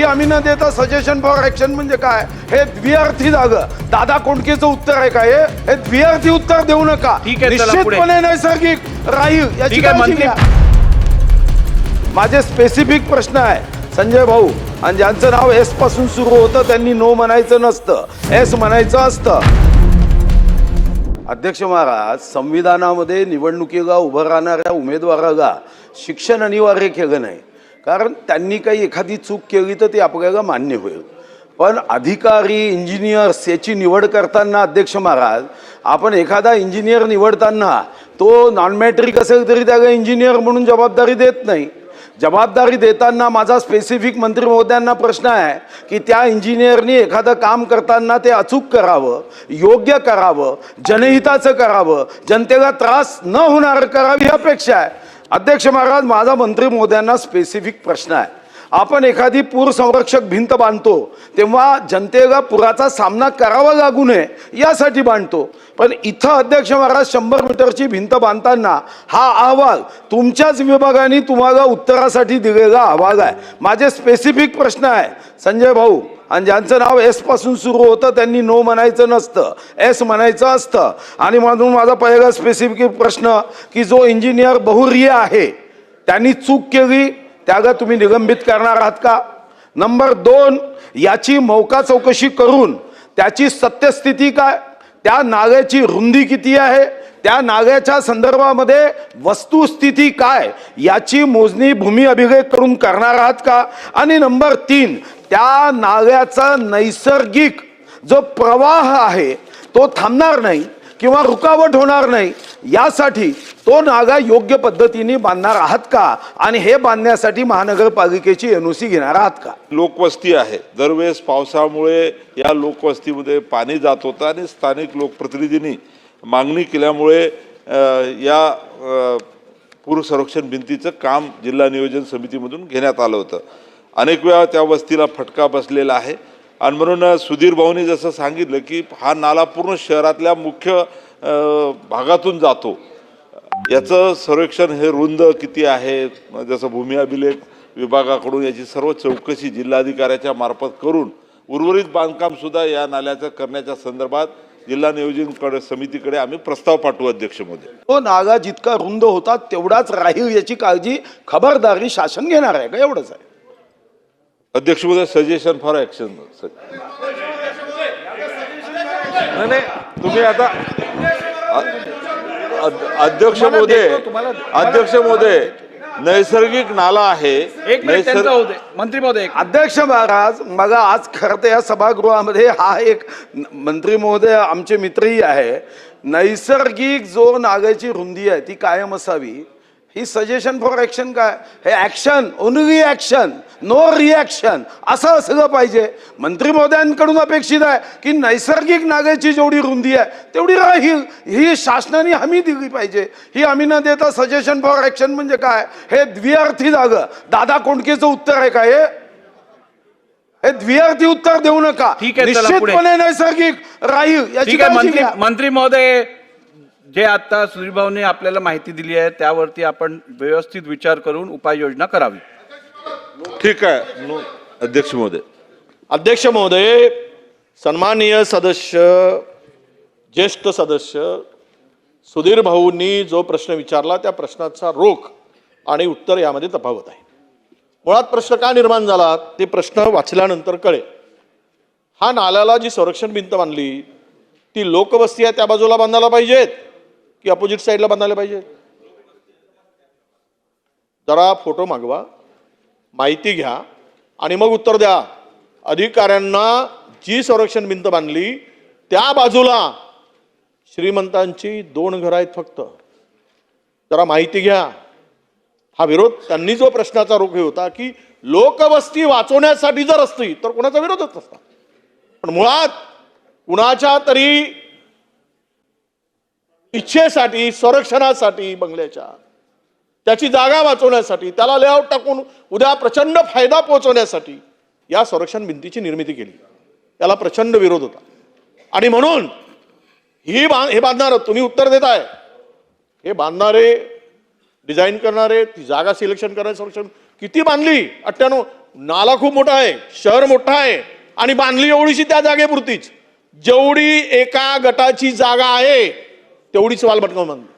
ही आम्ही न देता सजेशन फॉर ऍक्शन म्हणजे काय? हे द्विअर्थी जागं. दादा कोंडकेचं उत्तर आहे का हे? हे द्विअर्थी उत्तर देऊ नका. ठीक आहे, चला पुढे. निश्चितपणे नैसर्गिक राहील याची ठीक आहे, काळजी घ्या. माझे स्पेसिफिक प्रश्न आहे. संजय भाऊ आणि ज्यांचं नाव एसपासून सुरू होतं त्यांनी नो म्हणायचं नसतं. एस म्हणायचं असतं. अध्यक्ष महाराज संविधानामध्ये निवडणुकीला उभं राहणाऱ्या उमेदवाराला शिक्षण अनिवार्य केलं नाही. कारण त्यांनी काही एखादी चूक केली तर ती आपल्याला मान्य होईल. पण अधिकारी इंजिनियर्स याची निवड करताना अध्यक्ष महाराज आपण एखादा इंजिनियर निवडताना तो नॉन मॅट्रिक असेल तरी त्याला इंजिनियर म्हणून जबाबदारी देत नाही. जबाबदारी देताना माझा स्पेसिफिक मंत्री महोदयांना प्रश्न आहे की त्या इंजिनियरनी एखादं काम करताना ते अचूक करावं योग्य करावं जनहिताचं करावं जनतेला त्रास न होणार करावी ही अपेक्षा आहे. अध्यक्ष महाराज माझा मंत्री मोद्यांना स्पेसिफिक प्रश्न आहे. आपण एखादी पूर संरक्षक भिंत बांधतो तेव्हा जनतेला पुराचा सामना करावा लागू नये यासाठी बांधतो. पण इथं अध्यक्ष महाराज शंभर मीटरची भिंत बांधताना हा अहवाल तुमच्याच विभागाने तुम्हाला उत्तरासाठी दिलेला अहवाल आहे. माझे स्पेसिफिक प्रश्न आहे संजय भाऊ आणि ज्यांचं नाव एसपासून सुरू होतं त्यांनी नो म्हणायचं नसतं. एस म्हणायचं असतं. आणि म्हणून माझा पहिला स्पेसिफिक प्रश्न की जो इंजिनियर बहुर्य आहे त्यांनी चूक केली त्याला तुम्ही निलंबित करणार आहात का? नंबर दोन याची मौका चौकशी करून त्याची सत्यस्थिती काय? त्या नाल्याची रुंदी किती आहे? त्या नाल्याच्या संदर्भामध्ये वस्तुस्थिती काय? याची मोजणी भूमी अभिलेख करून करणार आहात का? आणि नंबर तीन त्या नाल्याचा नैसर्गिक जो प्रवाह आहे तो थांबणार नाही किंवा रुकावट होणार नाही यासाठी तो नागा योग्य पद्धतीने बांधणार आहात का? आणि हे बांधण्यासाठी महानगरपालिकेची एन ओ सी घेणार आहात का? लोकवस्ती आहे. दरवेळेस पावसामुळे या लोकवस्तीमध्ये पाणी जात होतं आणि स्थानिक लोकप्रतिनिधींनी मागणी केल्यामुळे या पूर संरक्षण भिंतीचं काम जिल्हा नियोजन समितीमधून घेण्यात आलं होतं. अनेक वेळा त्या वस्तीला फटका बसलेला आहे. आणि म्हणून सुधीर भाऊनी जसं सांगितलं की हा नाला पूर्ण शहरातल्या मुख्य भागातून जातो. याचं सर्वेक्षण हे रुंद किती आहे? जसं भूमी अभिलेख विभागाकडून याची सर्व चौकशी जिल्हाधिकाऱ्याच्या मार्फत करून उर्वरित बांधकाम सुद्धा या नाल्याचं करण्याच्या संदर्भात जिल्हा नियोजनकडे समितीकडे आम्ही प्रस्ताव पाठवू अध्यक्ष मोदी तो नागा जितका रुंद होता तेवढाच राहील याची काळजी खबरदारी शासन घेणार आहे का? एवढंच आहे. अध्यक्ष महोदय सजेशन फॉर ऍक्शन नाही नाही, तुम्ही आता अध्यक्ष महोदय अध्यक्ष महोदय नैसर्गिक नाला आहे. एक मिनिट नैसर्ग- त्यांचं होऊ दे. मंत्री महोदय एक अध्यक्ष महाराज मला आज खरं तर या सभागृहामध्ये हा एक न- मंत्री महोदय आमचे मित्रही आहे. नैसर्गिक जो नागाची रुंदी आहे ती कायम असावी. ही सजेशन फॉर ऍक्शन काय? हे action only action no reaction असं असलं पाहिजे. मंत्री महोदयांकडून अपेक्षित आहे की नैसर्गिक नागाची जेवढी रुंदी आहे तेवढी राहील. ही शासनाने हमी दिली पाहिजे. ही आम्ही न देता सजेशन फॉर ऍक्शन म्हणजे काय? हे द्विअर्थी जागं. दादा कोंडकेचं उत्तर आहे का हे? हे द्विअर्थी उत्तर देऊ नका. ठीक आहे. निश्चितपणे नैसर्गिक राहील. याची. मंत्री महोदय जे आता सुधीरभाऊने आपल्याला माहिती दिली आहे त्यावरती आपण व्यवस्थित विचार करून उपाययोजना करावी. ठीक आहे. अध्यक्ष महोदय. अध्यक्ष महोदय सन्माननीय सदस्य ज्येष्ठ सदस्य सुधीर भाऊंनी जो प्रश्न विचारला त्या प्रश्नाचा रोख आणि उत्तर यामध्ये तफावत आहे. मुळात प्रश्न का निर्माण झाला? ते प्रश्न वाचल्यानंतर कळे हा नाल्याला जी संरक्षण भिंत बांधली ती लोकवस्ती आहे त्या बाजूला बांधायला पाहिजेत. की अपोजिट साईडला बांधायला पाहिजे. जरा फोटो मागवा माहिती घ्या आणि मग उत्तर द्या. अधिकाऱ्यांना जी संरक्षण भिंत बांधली त्या बाजूला श्रीमंतांची दोन घरं आहेत फक्त. जरा माहिती घ्या. हा विरोध त्यांनी जो प्रश्नाचा रोख हे होता की लोकवस्ती वाचवण्यासाठी जर असती तर कोणाचा विरोधच नसता. पण मुळात कुणाच्या तरी इच्छेसाठी संरक्षणासाठी बंगल्याच्या. त्याची जागा वाचवण्यासाठी त्याला लेआउट टाकून उद्या प्रचंड फायदा पोहोचवण्यासाठी या संरक्षण भिंतीची निर्मिती केली. त्याला प्रचंड विरोध होता. आणि म्हणून ही बांध हे बांधणार तुम्ही उत्तर देताय. हे बांधणारे डिझाईन करणारे ती जागा सिलेक्शन करणारे संरक्षण किती बांधली? अठ्ठ्याण्णव नाला खूप मोठा आहे शहर मोठा आहे आणि बांधली एवढीशी त्या जागेपुरतीच. जेवढी एका गटाची जागा आहे तेवढीच वाल भटकवून बांधली